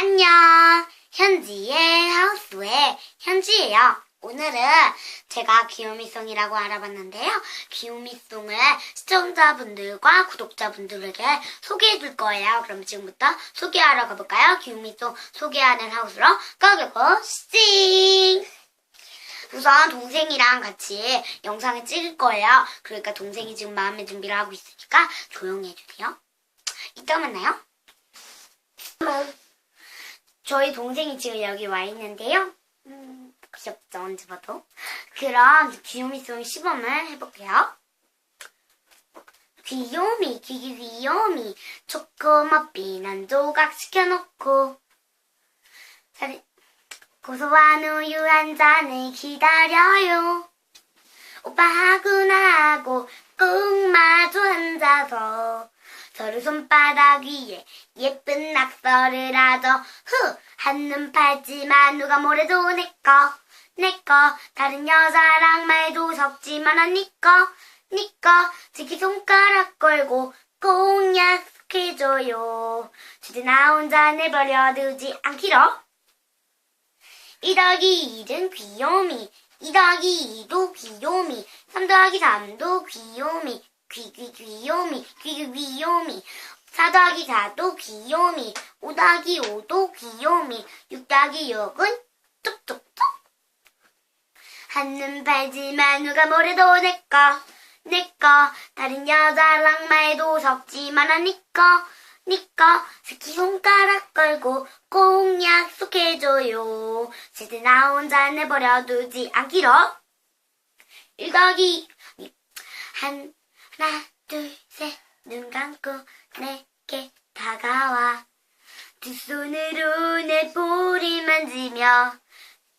안녕. 현지의 하우스의 현지예요. 오늘은 제가 귀요미송이라고 알아봤는데요. 귀요미송을 시청자분들과 구독자분들에게 소개해 줄 거예요. 그럼 지금부터 소개하러 가볼까요? 귀요미송 소개하는 하우스로 고고고 싱! 우선 동생이랑 같이 영상을 찍을 거예요. 그러니까 동생이 지금 마음의 준비를 하고 있으니까 조용히 해주세요. 이따 만나요. 저희 동생이 지금 여기 와 있는데요. 음, 귀엽죠, 언제 봐도. 그럼 귀요미송 시범을 해볼게요. 귀요미, 귀기 귀요미, 초코머핀 한 조각 시켜놓고, 살- 고소한 우유 한 잔을 기다려요. 오빠하고 나하고 꼭 마주 앉아서 서로 손바닥 위에 예쁜 낙서를 하죠. 후! 한눈 팔지만 누가 뭐래도 내꺼 내꺼 다른 여자랑 말도 섞지만 니꺼 니꺼 지키 손가락 걸고 꼭 약속해줘요. 주제 나 혼자 내버려두지 않기로 2 더하기 1은 귀요미 2 더하기 2도 귀요미 3 더하기 3도 귀요미 귀귀 귀요미 귀귀 귀요미. 4 더하기 4도 귀요미. 5 더하기 5도 귀요미. 6 더하기 6은 뚝뚝뚝. 한눈 팔지만 누가 뭐래도 내꺼 내꺼. 다른 여자랑 말도 섞지만 니꺼 니꺼. 새끼손가락 걸고 꼭 약속해줘요. 제대 나 혼자 내버려두지 않기로. 1 더하기. 한 하나 둘 셋 눈 감고 내게 다가와 두 손으로 내 볼을 만지며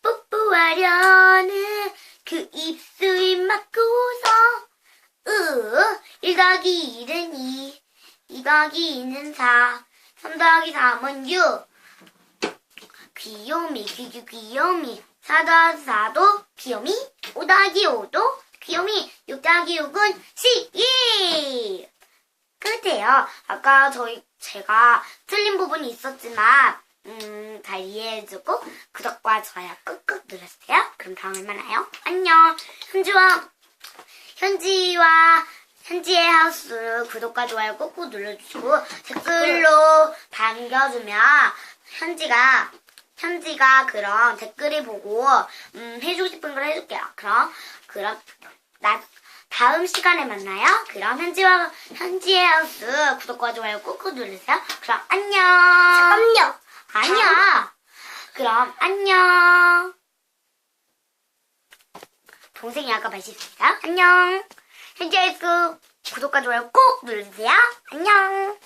뽀뽀하려는 그 입술 막고서 으, 1 더하기 1은 2, 2 더하기 2는 4, 3 더하기 3은 6. 귀요미, 귀귀 귀요미. 4 더하기 4도 귀요미, 5 더하기 5도 귀요미, 6 더하기 6은 12! 끝이에요. 아까 저희, 제가 틀린 부분이 있었지만, 음, 잘 이해해주고, 구독과 좋아요 꾹꾹 눌러주세요. 그럼 다음에 만나요. 안녕. 현지와, 현지와, 현지의 하우스 구독과 좋아요 꾹꾹 눌러주시고, 댓글로 남겨주면, 현지가, 현지가 그럼 댓글을 보고, 음, 해주고 싶은 걸 해줄게요. 그럼, 그럼, 나, 다음 시간에 만나요. 그럼 현지와, 현지의 하우스 구독과 좋아요 꾹꾹 누르세요. 그럼 안녕. 잠깐요. 아니야. 그럼 안녕. 동생이 아까 말실수했어요. 안녕. 현지의 하우스 구독과 좋아요 꼭 눌러주세요. 안녕.